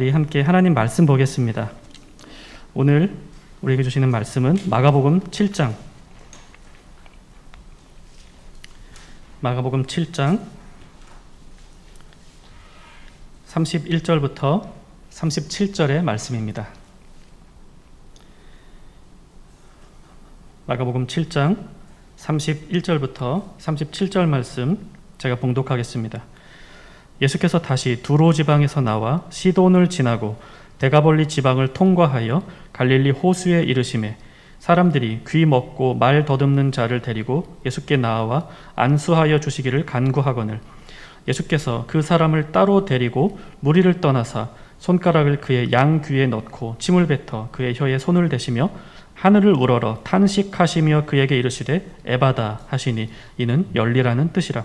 우리 함께 하나님 말씀 보겠습니다. 오늘 우리에게 주시는 말씀은 마가복음 7장 마가복음 7장 31절부터 37절의 말씀입니다. 마가복음 7장 31절부터 37절 말씀 제가 봉독하겠습니다. 예수께서 다시 두로 지방에서 나와 시돈을 지나고 데가볼리 지방을 통과하여 갈릴리 호수에 이르심에 사람들이 귀 먹고 말 더듬는 자를 데리고 예수께 나와 안수하여 주시기를 간구하거늘. 예수께서 그 사람을 따로 데리고 무리를 떠나사 손가락을 그의 양 귀에 넣고 침을 뱉어 그의 혀에 손을 대시며 하늘을 우러러 탄식하시며 그에게 이르시되 에바다 하시니 이는 열리라는 뜻이라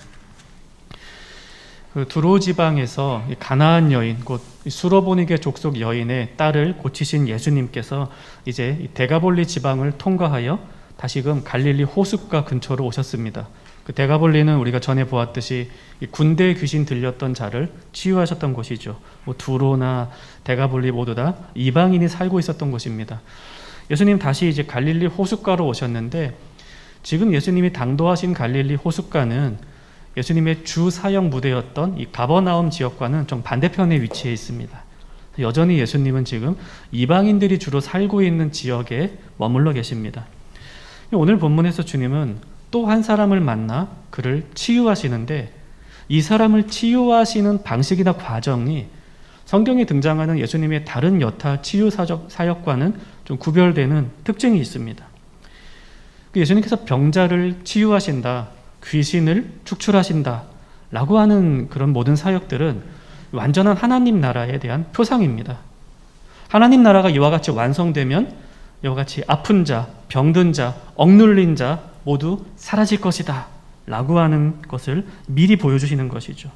그 두로 지방에서 가나안 여인 곧 수로보니게 족속 여인의 딸을 고치신 예수님께서 이제 데가볼리 지방을 통과하여 다시금 갈릴리 호숫가 근처로 오셨습니다. 그 데가볼리는 우리가 전에 보았듯이 군대 귀신 들렸던 자를 치유하셨던 곳이죠. 뭐 두로나 데가볼리 모두 다 이방인이 살고 있었던 곳입니다. 예수님 다시 이제 갈릴리 호숫가로 오셨는데 지금 예수님이 당도하신 갈릴리 호숫가는 예수님의 주 사역 무대였던 이 가버나움 지역과는 좀 반대편에 위치해 있습니다. 여전히 예수님은 지금 이방인들이 주로 살고 있는 지역에 머물러 계십니다. 오늘 본문에서 주님은 또 한 사람을 만나 그를 치유하시는데 이 사람을 치유하시는 방식이나 과정이 성경에 등장하는 예수님의 다른 여타 치유 사역과는 좀 구별되는 특징이 있습니다. 그 예수님께서 병자를 치유하신다, 귀신을 축출하신다 라고 하는 그런 모든 사역들은 완전한 하나님 나라에 대한 표상입니다. 하나님 나라가 이와 같이 완성되면 이와 같이 아픈 자, 병든 자, 억눌린 자 모두 사라질 것이다 라고 하는 것을 미리 보여주시는 것이죠.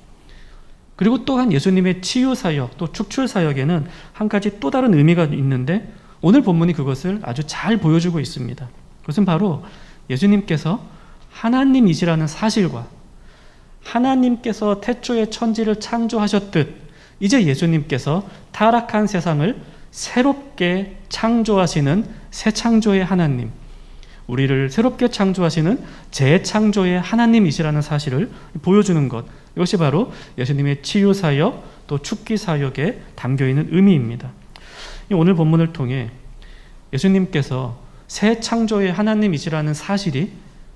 그리고 또한 예수님의 치유 사역, 또 축출 사역에는 한 가지 또 다른 의미가 있는데 오늘 본문이 그것을 아주 잘 보여주고 있습니다. 그것은 바로 예수님께서 하나님이시라는 사실과 하나님께서 태초에 천지를 창조하셨듯 이제 예수님께서 타락한 세상을 새롭게 창조하시는 새 창조의 하나님, 우리를 새롭게 창조하시는 재창조의 하나님이시라는 사실을 보여주는 것. 이것이 바로 예수님의 치유 사역 또 축기 사역에 담겨 있는 의미입니다. 오늘 본문을 통해 예수님께서 새 창조의 하나님이시라는 사실이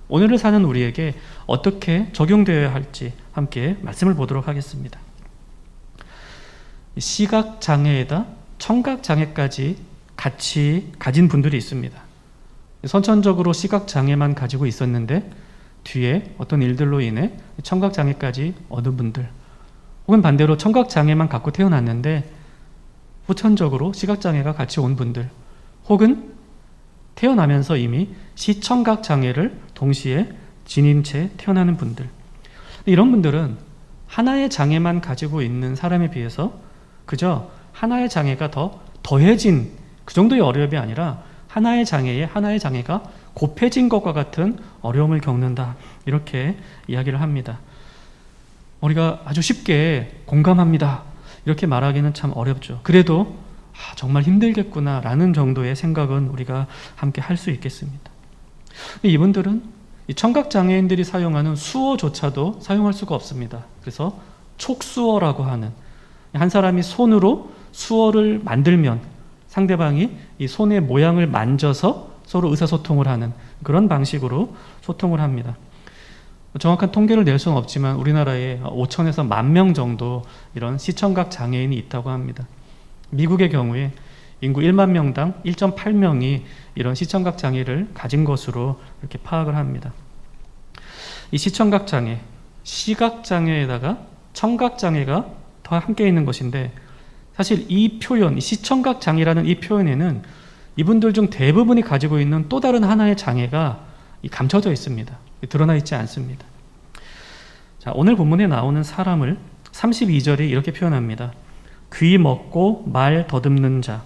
오늘을 사는 우리에게 어떻게 적용되어야 할지 함께 말씀을 보도록 하겠습니다. 시각 장애에다 청각 장애까지 같이 가진 분들이 있습니다. 선천적으로 시각 장애만 가지고 있었는데 뒤에 어떤 일들로 인해 청각 장애까지 얻은 분들, 혹은 반대로 청각 장애만 갖고 태어났는데 후천적으로 시각 장애가 같이 온 분들, 혹은 태어나면서 이미 시청각 장애를 동시에 지닌 채 태어나는 분들. 이런 분들은 하나의 장애만 가지고 있는 사람에 비해서 그저 하나의 장애가 더 더해진 그 정도의 어려움이 아니라 하나의 장애에 하나의 장애가 곱해진 것과 같은 어려움을 겪는다. 이렇게 이야기를 합니다. 우리가 아주 쉽게 공감합니다. 이렇게 말하기는 참 어렵죠. 그래도 아, 정말 힘들겠구나라는 정도의 생각은 우리가 함께 할 수 있겠습니다. 이분들은 청각 장애인들이 사용하는 수어조차도 사용할 수가 없습니다. 그래서 촉수어라고 하는 한 사람이 손으로 수어를 만들면 상대방이 이 손의 모양을 만져서 서로 의사소통을 하는 그런 방식으로 소통을 합니다. 정확한 통계를 낼 수는 없지만 우리나라에 5천에서 만명 정도 이런 시청각 장애인이 있다고 합니다. 미국의 경우에 인구 1만 명당 1.8명이 이런 시청각 장애를 가진 것으로 이렇게 파악을 합니다. 이 시청각 장애, 시각 장애에다가 청각 장애가 더 함께 있는 것인데 사실 이 표현, 이 시청각 장애라는 이 표현에는 이분들 중 대부분이 가지고 있는 또 다른 하나의 장애가 감춰져 있습니다. 드러나 있지 않습니다. 자, 오늘 본문에 나오는 사람을 32절에 이렇게 표현합니다. 귀 먹고 말 더듬는 자.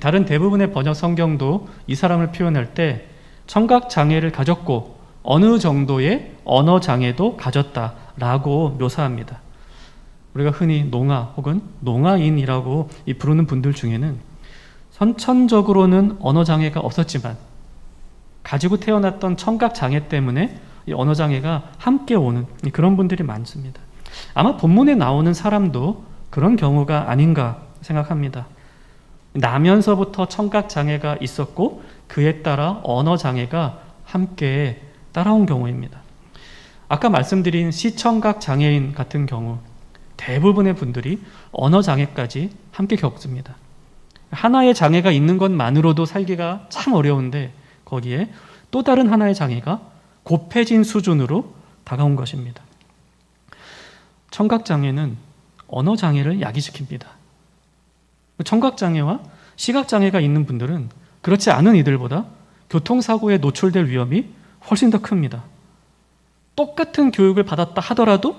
다른 대부분의 번역 성경도 이 사람을 표현할 때 청각 장애를 가졌고 어느 정도의 언어 장애도 가졌다라고 묘사합니다. 우리가 흔히 농아 혹은 농아인이라고 이 부르는 분들 중에는 선천적으로는 언어 장애가 없었지만 가지고 태어났던 청각 장애 때문에 이 언어 장애가 함께 오는 그런 분들이 많습니다. 아마 본문에 나오는 사람도 그런 경우가 아닌가 생각합니다. 나면서부터 청각 장애가 있었고 그에 따라 언어 장애가 함께 따라온 경우입니다. 아까 말씀드린 시청각 장애인 같은 경우 대부분의 분들이 언어 장애까지 함께 겪습니다. 하나의 장애가 있는 것만으로도 살기가 참 어려운데 거기에 또 다른 하나의 장애가 곱해진 수준으로 다가온 것입니다. 청각 장애는 언어 장애를 야기시킵니다. 청각 장애와 시각 장애가 있는 분들은 그렇지 않은 이들보다 교통사고에 노출될 위험이 훨씬 더 큽니다. 똑같은 교육을 받았다 하더라도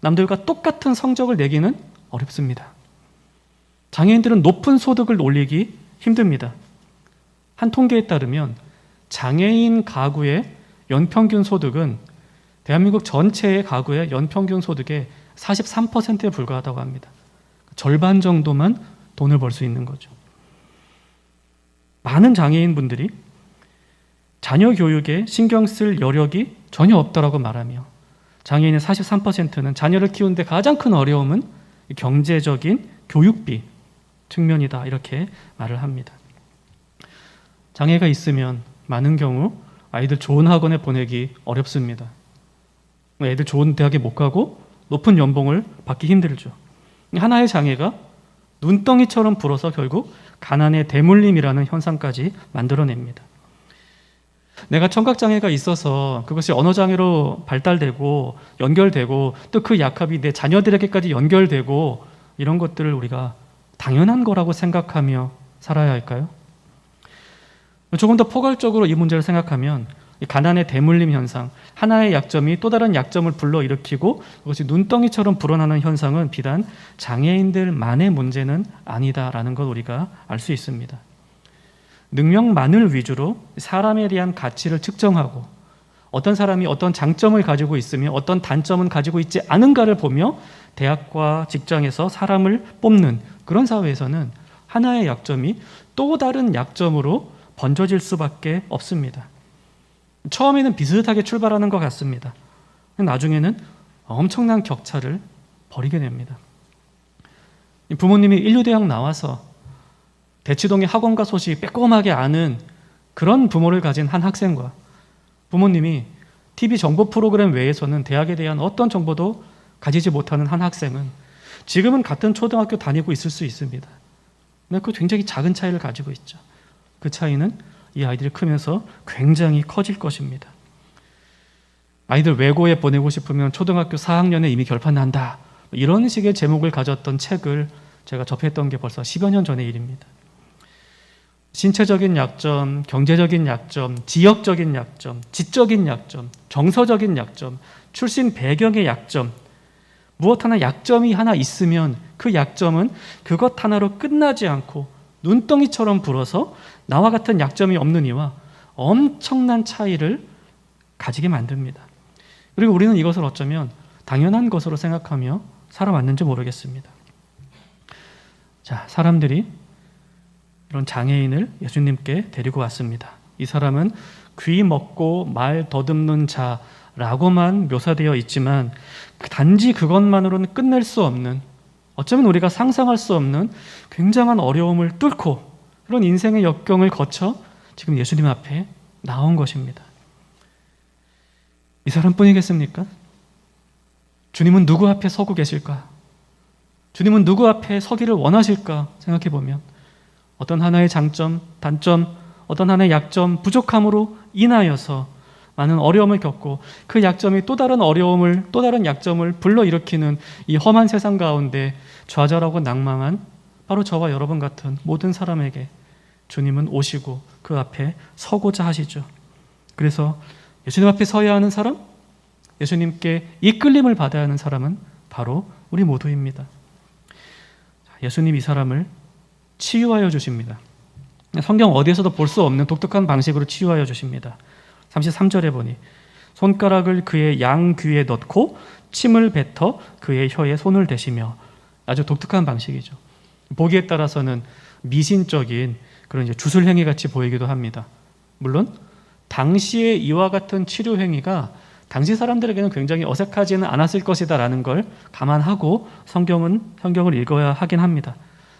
남들과 똑같은 성적을 내기는 어렵습니다. 장애인들은 높은 소득을 올리기 힘듭니다. 한 통계에 따르면 장애인 가구의 연평균 소득은 대한민국 전체의 가구의 연평균 소득의 43%에 불과하다고 합니다. 절반 정도만 돈을 벌 수 있는 거죠. 많은 장애인분들이 자녀 교육에 신경 쓸 여력이 전혀 없다라고 말하며 장애인의 43%는 자녀를 키우는데 가장 큰 어려움은 경제적인 교육비 측면이다 이렇게 말을 합니다. 장애가 있으면 많은 경우 아이들 좋은 학원에 보내기 어렵습니다. 애들 좋은 대학에 못 가고 높은 연봉을 받기 힘들죠. 하나의 장애가 눈덩이처럼 불어서 결국 가난의 대물림이라는 현상까지 만들어냅니다. 내가 청각장애가 있어서 그것이 언어장애로 발달되고 연결되고 또 그 약합이 내 자녀들에게까지 연결되고 이런 것들을 우리가 당연한 거라고 생각하며 살아야 할까요? 조금 더 포괄적으로 이 문제를 생각하면 가난의 대물림 현상, 하나의 약점이 또 다른 약점을 불러일으키고 그것이 눈덩이처럼 불어나는 현상은 비단 장애인들만의 문제는 아니다라는 걸 우리가 알 수 있습니다. 능력만을 위주로 사람에 대한 가치를 측정하고 어떤 사람이 어떤 장점을 가지고 있으며 어떤 단점은 가지고 있지 않은가를 보며 대학과 직장에서 사람을 뽑는 그런 사회에서는 하나의 약점이 또 다른 약점으로 번져질 수밖에 없습니다. 처음에는 비슷하게 출발하는 것 같습니다. 나중에는 엄청난 격차를 벌이게 됩니다. 부모님이 인류대학 나와서 대치동의 학원가 소식 빼꼼하게 아는 그런 부모를 가진 한 학생과 부모님이 TV 정보 프로그램 외에서는 대학에 대한 어떤 정보도 가지지 못하는 한 학생은 지금은 같은 초등학교 다니고 있을 수 있습니다. 그 굉장히 작은 차이를 가지고 있죠. 그 차이는 이 아이들이 크면서 굉장히 커질 것입니다. 아이들 외고에 보내고 싶으면 초등학교 4학년에 이미 결판난다. 이런 식의 제목을 가졌던 책을 제가 접했던 게 벌써 10여 년 전의 일입니다. 신체적인 약점, 경제적인 약점, 지역적인 약점, 지적인 약점, 정서적인 약점, 출신 배경의 약점, 무엇 하나 약점이 하나 있으면 그 약점은 그것 하나로 끝나지 않고 눈덩이처럼 불어서 나와 같은 약점이 없는 이와 엄청난 차이를 가지게 만듭니다. 그리고 우리는 이것을 어쩌면 당연한 것으로 생각하며 살아왔는지 모르겠습니다. 자, 사람들이 이런 장애인을 예수님께 데리고 왔습니다. 이 사람은 귀 먹고 말 더듬는 자라고만 묘사되어 있지만 단지 그것만으로는 끝낼 수 없는 어쩌면 우리가 상상할 수 없는 굉장한 어려움을 뚫고 그런 인생의 역경을 거쳐 지금 예수님 앞에 나온 것입니다. 이 사람뿐이겠습니까? 주님은 누구 앞에 서고 계실까? 주님은 누구 앞에 서기를 원하실까 생각해 보면 어떤 하나의 장점, 단점, 어떤 하나의 약점, 부족함으로 인하여서 많은 어려움을 겪고 그 약점이 또 다른 어려움을 또 다른 약점을 불러일으키는 이 험한 세상 가운데 좌절하고 낭망한 바로 저와 여러분 같은 모든 사람에게 주님은 오시고 그 앞에 서고자 하시죠. 그래서 예수님 앞에 서야 하는 사람, 예수님께 이끌림을 받아야 하는 사람은 바로 우리 모두입니다. 예수님 이 사람을 치유하여 주십니다. 성경 어디에서도 볼 수 없는 독특한 방식으로 치유하여 주십니다. 33절에 보니 손가락을 그의 양 귀에 넣고 침을 뱉어 그의 혀에 손을 대시며 아주 독특한 방식이죠. 보기에 따라서는 미신적인 그런 이제 주술 행위 같이 보이기도 합니다. 물론 당시에 이와 같은 치료 행위가 당시 사람들에게는 굉장히 어색하지는 않았을 것이다라는 걸 감안하고 성경은 성경을 읽어야 하긴 합니다.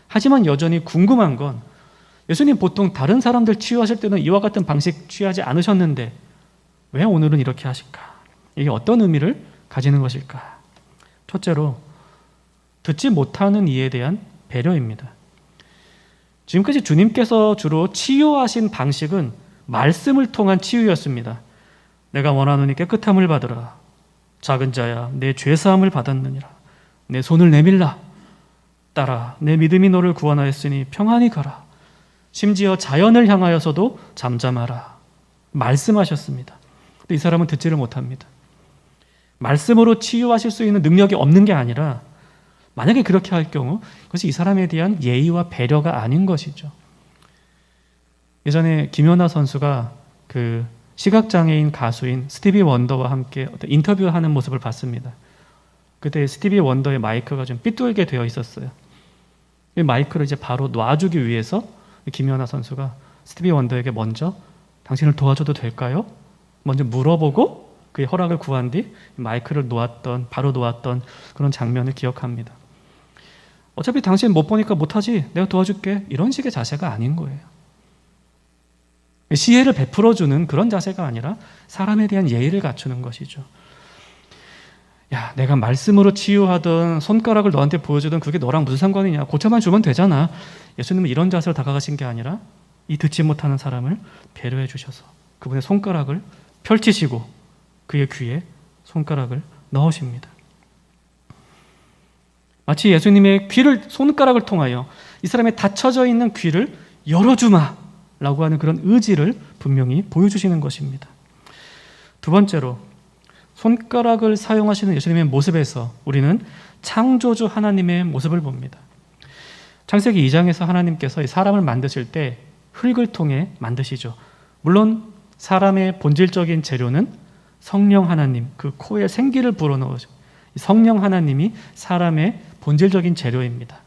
하지만 여전히 궁금한 건 예수님 보통 다른 사람들 치유하실 때는 이와 같은 방식 취하지 않으셨는데 왜 오늘은 이렇게 하실까? 이게 어떤 의미를 가지는 것일까? 첫째로 듣지 못하는 이에 대한 배려입니다. 지금까지 주님께서 주로 치유하신 방식은 말씀을 통한 치유였습니다. 내가 원하노니 깨끗함을 받으라. 작은 자야, 내 죄사함을 받았느니라. 내 손을 내밀라. 따라, 내 믿음이 너를 구원하였으니 평안히 가라. 심지어 자연을 향하여서도 잠잠하라. 말씀하셨습니다. 근데 이 사람은 듣지를 못합니다. 말씀으로 치유하실 수 있는 능력이 없는 게 아니라 만약에 그렇게 할 경우 그것이 이 사람에 대한 예의와 배려가 아닌 것이죠. 예전에 김연아 선수가 그 시각장애인 가수인 스티비 원더와 함께 인터뷰하는 모습을 봤습니다. 그때 스티비 원더의 마이크가 좀 삐뚤게 되어 있었어요. 이 마이크를 이제 바로 놔주기 위해서 김연아 선수가 스티비 원더에게 먼저 당신을 도와줘도 될까요? 먼저 물어보고 그의 허락을 구한 뒤 마이크를 놓았던 바로 놓았던 그런 장면을 기억합니다. 어차피 당신 못 보니까 못하지 내가 도와줄게 이런 식의 자세가 아닌 거예요. 시혜를 베풀어주는 그런 자세가 아니라 사람에 대한 예의를 갖추는 것이죠. 야, 내가 말씀으로 치유하던 손가락을 너한테 보여주던 그게 너랑 무슨 상관이냐? 고쳐만 주면 되잖아. 예수님은 이런 자세로 다가가신 게 아니라 이 듣지 못하는 사람을 배려해 주셔서 그분의 손가락을 펼치시고 그의 귀에 손가락을 넣으십니다. 마치 예수님의 귀를 손가락을 통하여 이 사람의 닫혀져 있는 귀를 열어주마 라고 하는 그런 의지를 분명히 보여주시는 것입니다. 두 번째로 손가락을 사용하시는 예수님의 모습에서 우리는 창조주 하나님의 모습을 봅니다. 창세기 2장에서 하나님께서 사람을 만드실 때 흙을 통해 만드시죠. 물론 사람의 본질적인 재료는 성령 하나님, 그 코에 생기를 불어넣으죠. 성령 하나님이 사람의 본질적인 재료입니다.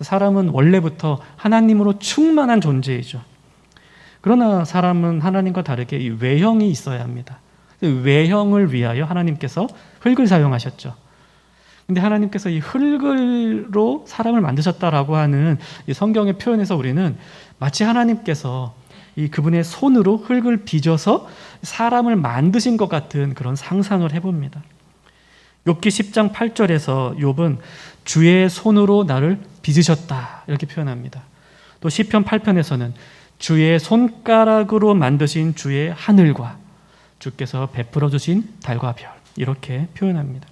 사람은 원래부터 하나님으로 충만한 존재이죠. 그러나 사람은 하나님과 다르게 이 외형이 있어야 합니다. 외형을 위하여 하나님께서 흙을 사용하셨죠. 근데 하나님께서 이 흙으로 사람을 만드셨다라고 하는 이 성경의 표현에서 우리는 마치 하나님께서 이 그분의 손으로 흙을 빚어서 사람을 만드신 것 같은 그런 상상을 해봅니다. 욥기 10장 8절에서 욥은 주의 손으로 나를 빚으셨다 이렇게 표현합니다. 또 시편 8편에서는 주의 손가락으로 만드신 주의 하늘과 주께서 베풀어 주신 달과 별 이렇게 표현합니다.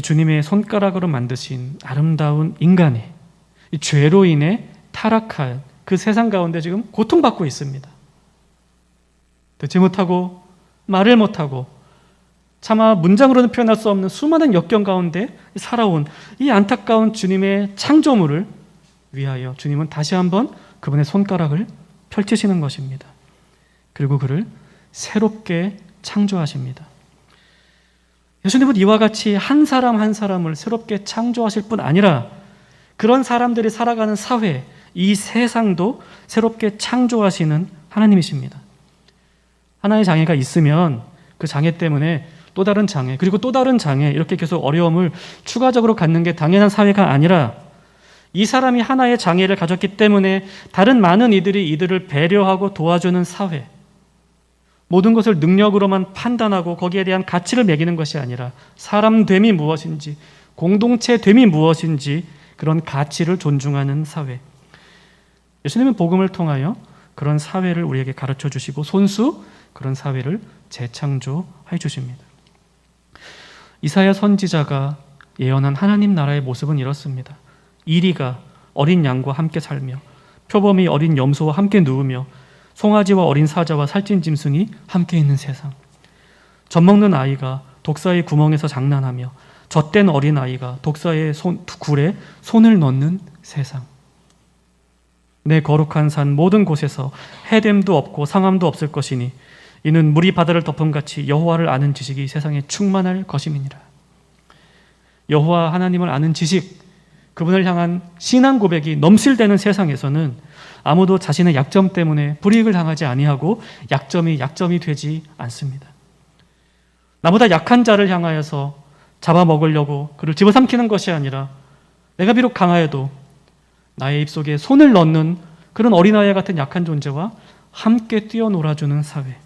주님의 손가락으로 만드신 아름다운 인간이 죄로 인해 타락한 그 세상 가운데 지금 고통받고 있습니다. 듣지 못하고 말을 못하고 차마 문장으로는 표현할 수 없는 수많은 역경 가운데 살아온 이 안타까운 주님의 창조물을 위하여 주님은 다시 한번 그분의 손가락을 펼치시는 것입니다. 그리고 그를 새롭게 창조하십니다. 예수님은 이와 같이 한 사람 한 사람을 새롭게 창조하실 뿐 아니라 그런 사람들이 살아가는 사회, 이 세상도 새롭게 창조하시는 하나님이십니다. 하나의 장애가 있으면 그 장애 때문에 또 다른 장애, 그리고 또 다른 장애, 이렇게 계속 어려움을 추가적으로 갖는 게 당연한 사회가 아니라 이 사람이 하나의 장애를 가졌기 때문에 다른 많은 이들이 이들을 배려하고 도와주는 사회. 모든 것을 능력으로만 판단하고 거기에 대한 가치를 매기는 것이 아니라 사람됨이 무엇인지, 공동체됨이 무엇인지 그런 가치를 존중하는 사회. 예수님은 복음을 통하여 그런 사회를 우리에게 가르쳐 주시고 손수 그런 사회를 재창조해 주십니다. 이사야 선지자가 예언한 하나님 나라의 모습은 이렇습니다. 이리가 어린 양과 함께 살며 표범이 어린 염소와 함께 누우며 송아지와 어린 사자와 살찐 짐승이 함께 있는 세상. 젖 먹는 아이가 독사의 구멍에서 장난하며 젖된 어린 아이가 독사의 손, 굴에 손을 넣는 세상. 내 거룩한 산 모든 곳에서 해됨도 없고 상함도 없을 것이니 이는 물이 바다를 덮음같이 여호와를 아는 지식이 세상에 충만할 것임이니라. 여호와 하나님을 아는 지식, 그분을 향한 신앙 고백이 넘실대는 세상에서는 아무도 자신의 약점 때문에 불이익을 당하지 아니하고 약점이 약점이 되지 않습니다. 나보다 약한 자를 향하여서 잡아먹으려고 그를 집어삼키는 것이 아니라 내가 비록 강하여도 나의 입속에 손을 넣는 그런 어린아이 같은 약한 존재와 함께 뛰어놀아주는 사회.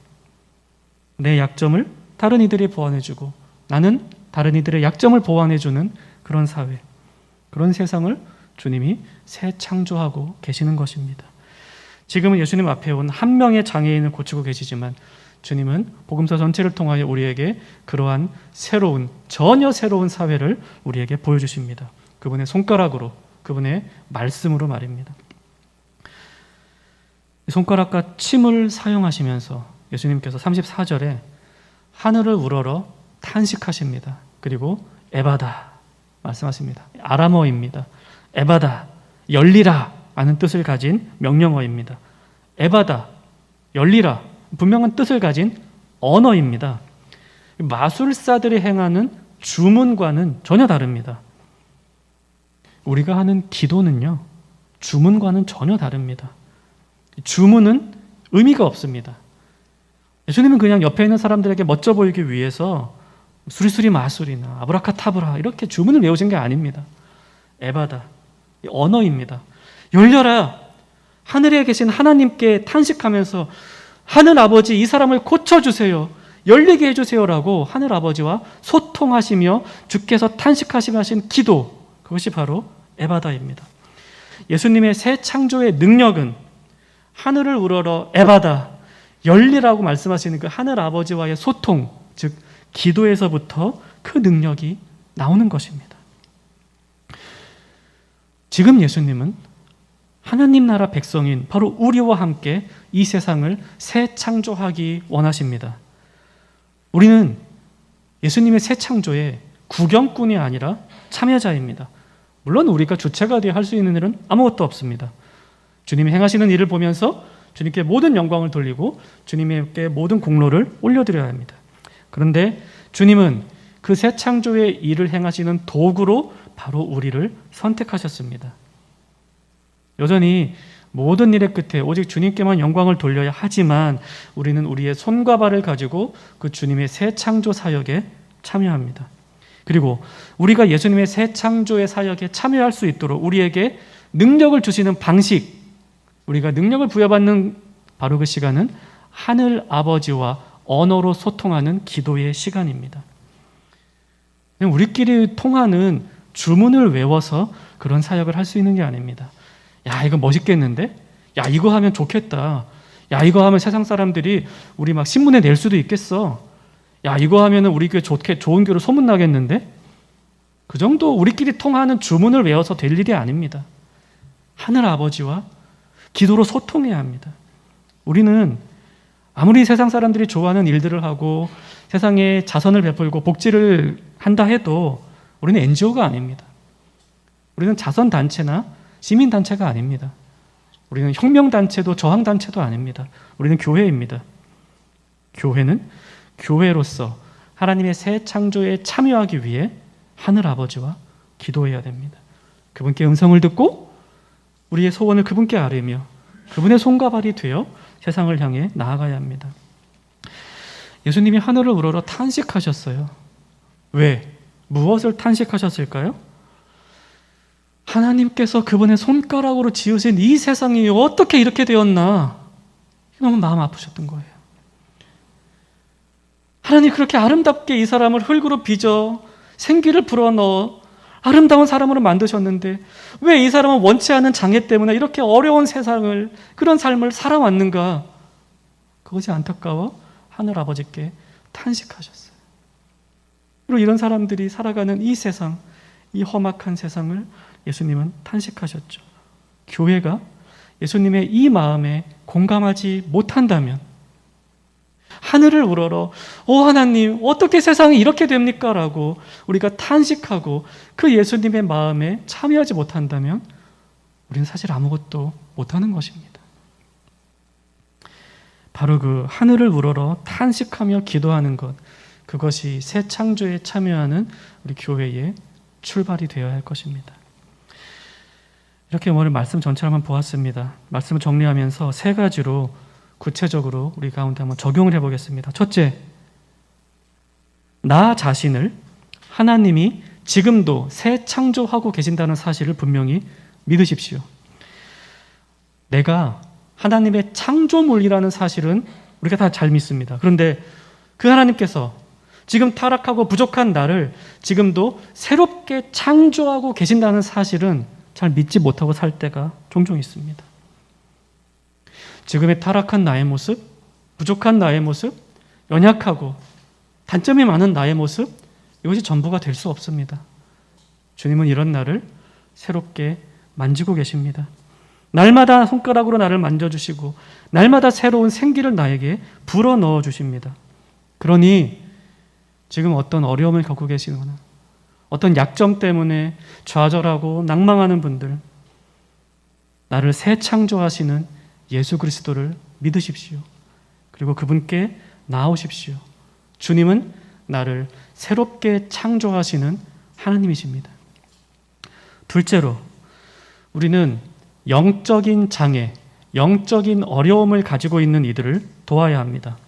내 약점을 다른 이들이 보완해주고 나는 다른 이들의 약점을 보완해주는 그런 사회. 그런 세상을 주님이 새 창조하고 계시는 것입니다. 지금은 예수님 앞에 온 한 명의 장애인을 고치고 계시지만 주님은 복음서 전체를 통하여 우리에게 그러한 새로운 전혀 새로운 사회를 우리에게 보여주십니다. 그분의 손가락으로 그분의 말씀으로 말입니다. 손가락과 침을 사용하시면서 예수님께서 34절에 하늘을 우러러 탄식하십니다. 그리고 에바다 말씀하십니다. 아람어입니다. 에바다 열리라 하는 뜻을 가진 명령어입니다. 에바다 열리라 분명한 뜻을 가진 언어입니다. 마술사들이 행하는 주문과는 전혀 다릅니다. 우리가 하는 기도는요, 주문과는 전혀 다릅니다. 주문은 의미가 없습니다. 예수님은 그냥 옆에 있는 사람들에게 멋져 보이기 위해서 수리수리 마술이나 아브라카타브라 이렇게 주문을 외우신 게 아닙니다. 에바다, 언어입니다. 열려라! 하늘에 계신 하나님께 탄식하면서 하늘 아버지 이 사람을 고쳐 주세요. 열리게 해 주세요라고 하늘 아버지와 소통하시며 주께서 탄식하시며 하신 기도 그것이 바로 에바다입니다. 예수님의 새 창조의 능력은 하늘을 우러러 에바다 열리라고 말씀하시는 그 하늘 아버지와의 소통 즉 기도에서부터 그 능력이 나오는 것입니다. 지금 예수님은 하나님 나라 백성인 바로 우리와 함께 이 세상을 새 창조하기 원하십니다. 우리는 예수님의 새 창조에 구경꾼이 아니라 참여자입니다. 물론 우리가 주체가 되어 할 수 있는 일은 아무것도 없습니다. 주님이 행하시는 일을 보면서 주님께 모든 영광을 돌리고 주님께 모든 공로를 올려드려야 합니다. 그런데 주님은 그 새 창조의 일을 행하시는 도구로 바로 우리를 선택하셨습니다. 여전히 모든 일의 끝에 오직 주님께만 영광을 돌려야 하지만 우리는 우리의 손과 발을 가지고 그 주님의 새 창조 사역에 참여합니다. 그리고 우리가 예수님의 새 창조의 사역에 참여할 수 있도록 우리에게 능력을 주시는 방식, 우리가 능력을 부여받는 바로 그 시간은 하늘 아버지와 언어로 소통하는 기도의 시간입니다. 우리끼리 통하는 주문을 외워서 그런 사역을 할 수 있는 게 아닙니다. 야, 이거 멋있겠는데? 야, 이거 하면 좋겠다. 야, 이거 하면 세상 사람들이 우리 막 신문에 낼 수도 있겠어. 야, 이거 하면 우리 교회 좋게, 좋은 교로 소문나겠는데? 그 정도 우리끼리 통하는 주문을 외워서 될 일이 아닙니다. 하늘 아버지와 기도로 소통해야 합니다. 우리는 아무리 세상 사람들이 좋아하는 일들을 하고 세상에 자선을 베풀고 복지를 한다 해도 우리는 NGO가 아닙니다. 우리는 자선단체나 시민단체가 아닙니다. 우리는 혁명단체도 저항단체도 아닙니다. 우리는 교회입니다. 교회는 교회로서 하나님의 새 창조에 참여하기 위해 하늘 아버지와 기도해야 됩니다. 그분께 음성을 듣고 우리의 소원을 그분께 아뢰며 그분의 손과 발이 되어 세상을 향해 나아가야 합니다. 예수님이 하늘을 우러러 탄식하셨어요. 왜? 무엇을 탄식하셨을까요? 하나님께서 그분의 손가락으로 지으신 이 세상이 어떻게 이렇게 되었나? 너무 마음 아프셨던 거예요. 하나님 그렇게 아름답게 이 사람을 흙으로 빚어 생기를 불어넣어 아름다운 사람으로 만드셨는데 왜 이 사람은 원치 않은 장애 때문에 이렇게 어려운 세상을 그런 삶을 살아왔는가? 그것이 안타까워 하늘 아버지께 탄식하셨어요. 그리고 이런 사람들이 살아가는 이 세상, 이 험악한 세상을 예수님은 탄식하셨죠. 교회가 예수님의 이 마음에 공감하지 못한다면 하늘을 우러러 오 하나님 어떻게 세상이 이렇게 됩니까? 라고 우리가 탄식하고 그 예수님의 마음에 참여하지 못한다면 우리는 사실 아무것도 못하는 것입니다. 바로 그 하늘을 우러러 탄식하며 기도하는 것 그것이 새 창조에 참여하는 우리 교회의 출발이 되어야 할 것입니다. 이렇게 오늘 말씀 전체를 한번 보았습니다. 말씀을 정리하면서 세 가지로 구체적으로 우리 가운데 한번 적용을 해보겠습니다. 첫째, 나 자신을 하나님이 지금도 새 창조하고 계신다는 사실을 분명히 믿으십시오. 내가 하나님의 창조물이라는 사실은 우리가 다 잘 믿습니다. 그런데 그 하나님께서 지금 타락하고 부족한 나를 지금도 새롭게 창조하고 계신다는 사실은 잘 믿지 못하고 살 때가 종종 있습니다. 지금의 타락한 나의 모습, 부족한 나의 모습, 연약하고 단점이 많은 나의 모습, 이것이 전부가 될 수 없습니다. 주님은 이런 나를 새롭게 만지고 계십니다. 날마다 손가락으로 나를 만져주시고, 날마다 새로운 생기를 나에게 불어 넣어 주십니다. 그러니 지금 어떤 어려움을 겪고 계시거나, 어떤 약점 때문에 좌절하고 낭망하는 분들, 나를 새 창조하시는 예수 그리스도를 믿으십시오. 그리고 그분께 나오십시오. 주님은 나를 새롭게 창조하시는 하나님이십니다. 둘째로, 우리는 영적인 장애, 영적인 어려움을 가지고 있는 이들을 도와야 합니다.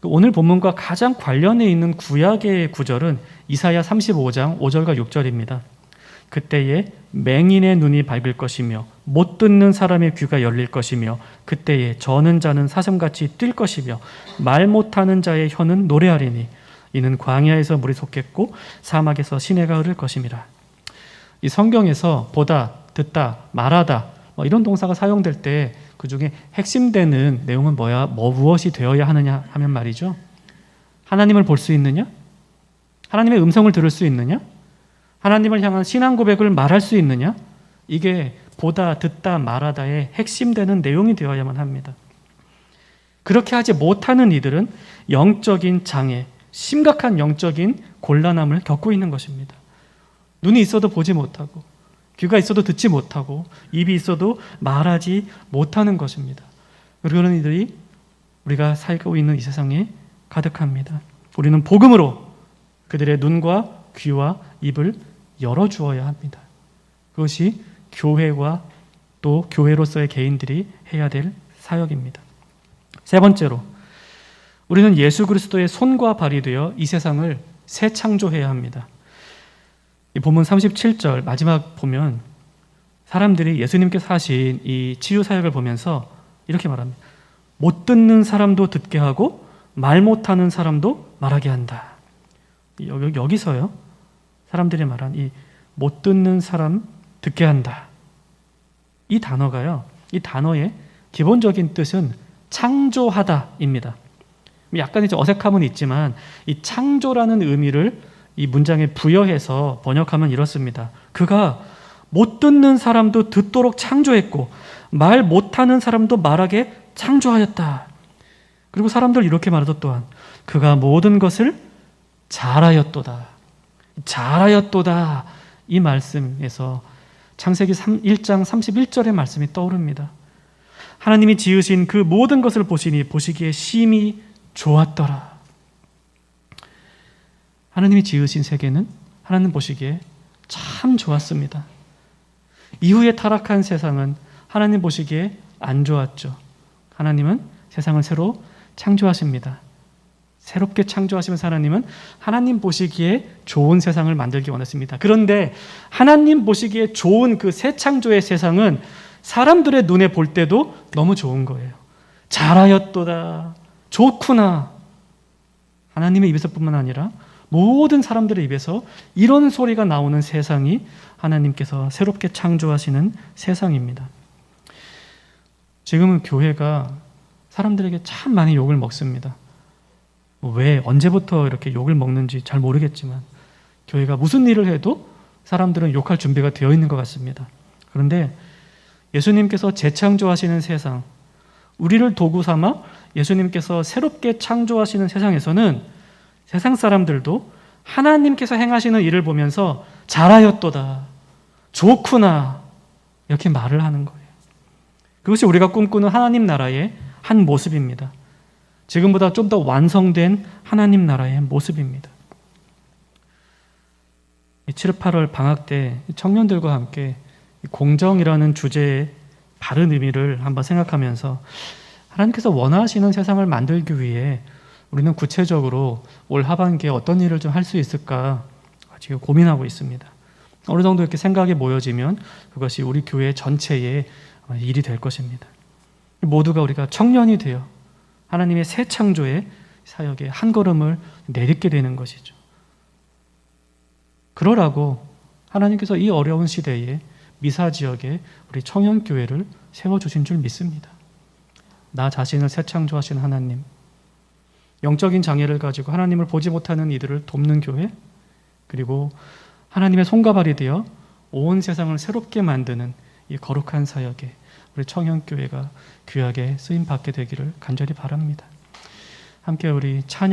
그 오늘 본문과 가장 관련해 있는 구약의 구절은 이사야 35장 5절과 6절입니다. 그때에 맹인의 눈이 밝을 것이며 못 듣는 사람의 귀가 열릴 것이며 그때에 저는 자는 사슴같이 뛸 것이며 말 못하는 자의 혀는 노래하리니 이는 광야에서 물이 솟겠고 사막에서 시내가 흐를 것임이라. 이 성경에서 보다, 듣다, 말하다 뭐 이런 동사가 사용될 때 그 중에 핵심되는 내용은 뭐야, 뭐 무엇이 되어야 하느냐 하면 말이죠. 하나님을 볼 수 있느냐? 하나님의 음성을 들을 수 있느냐? 하나님을 향한 신앙 고백을 말할 수 있느냐? 이게 보다, 듣다, 말하다의 핵심되는 내용이 되어야만 합니다. 그렇게 하지 못하는 이들은 영적인 장애, 심각한 영적인 곤란함을 겪고 있는 것입니다. 눈이 있어도 보지 못하고, 귀가 있어도 듣지 못하고, 입이 있어도 말하지 못하는 것입니다. 그런 이들이 우리가 살고 있는 이 세상에 가득합니다. 우리는 복음으로 그들의 눈과 귀와 입을 열어주어야 합니다. 그것이 교회와 또 교회로서의 개인들이 해야 될 사역입니다. 세 번째로 우리는 예수 그리스도의 손과 발이 되어 이 세상을 새 창조해야 합니다. 이 본문 37절 마지막 보면 사람들이 예수님께서 하신 이 치유 사역을 보면서 이렇게 말합니다. 못 듣는 사람도 듣게 하고 말 못하는 사람도 말하게 한다. 여기서요. 사람들이 말한 이 못 듣는 사람 듣게 한다. 이 단어가요. 이 단어의 기본적인 뜻은 창조하다입니다. 약간의 어색함은 있지만 이 창조라는 의미를 이 문장에 부여해서 번역하면 이렇습니다. 그가 못 듣는 사람도 듣도록 창조했고 말 못하는 사람도 말하게 창조하였다. 그리고 사람들 이렇게 말하죠 또한 그가 모든 것을 잘하였도다. 잘하였도다. 이 말씀에서 창세기 1장 31절의 말씀이 떠오릅니다. 하나님이 지으신 그 모든 것을 보시니 보시기에 심히 좋았더라. 하나님이 지으신 세계는 하나님 보시기에 참 좋았습니다. 이후에 타락한 세상은 하나님 보시기에 안 좋았죠. 하나님은 세상을 새로 창조하십니다. 새롭게 창조하시면서 하나님은 하나님 보시기에 좋은 세상을 만들기 원했습니다. 그런데 하나님 보시기에 좋은 그 새 창조의 세상은 사람들의 눈에 볼 때도 너무 좋은 거예요. 잘하였도다. 좋구나. 하나님의 입에서뿐만 아니라 모든 사람들의 입에서 이런 소리가 나오는 세상이 하나님께서 새롭게 창조하시는 세상입니다. 지금은 교회가 사람들에게 참 많이 욕을 먹습니다. 왜 언제부터 이렇게 욕을 먹는지 잘 모르겠지만 교회가 무슨 일을 해도 사람들은 욕할 준비가 되어 있는 것 같습니다. 그런데 예수님께서 재창조하시는 세상, 우리를 도구 삼아 예수님께서 새롭게 창조하시는 세상에서는 세상 사람들도 하나님께서 행하시는 일을 보면서 잘하였도다, 좋구나 이렇게 말을 하는 거예요. 그것이 우리가 꿈꾸는 하나님 나라의 한 모습입니다. 지금보다 좀 더 완성된 하나님 나라의 모습입니다. 7, 8월 방학 때 청년들과 함께 공정이라는 주제의 바른 의미를 한번 생각하면서 하나님께서 원하시는 세상을 만들기 위해 우리는 구체적으로 올 하반기에 어떤 일을 좀 할 수 있을까 지금 고민하고 있습니다. 어느 정도 이렇게 생각이 모여지면 그것이 우리 교회 전체의 일이 될 것입니다. 모두가 우리가 청년이 되어 하나님의 새 창조의 사역에 한 걸음을 내딛게 되는 것이죠. 그러라고 하나님께서 이 어려운 시대에 미사 지역에 우리 청년 교회를 세워 주신 줄 믿습니다. 나 자신을 새 창조하신 하나님, 영적인 장애를 가지고 하나님을 보지 못하는 이들을 돕는 교회, 그리고 하나님의 손과 발이 되어 온 세상을 새롭게 만드는 이 거룩한 사역에 우리 청년 교회가 귀하게 쓰임 받게 되기를 간절히 바랍니다. 함께 우리 찬양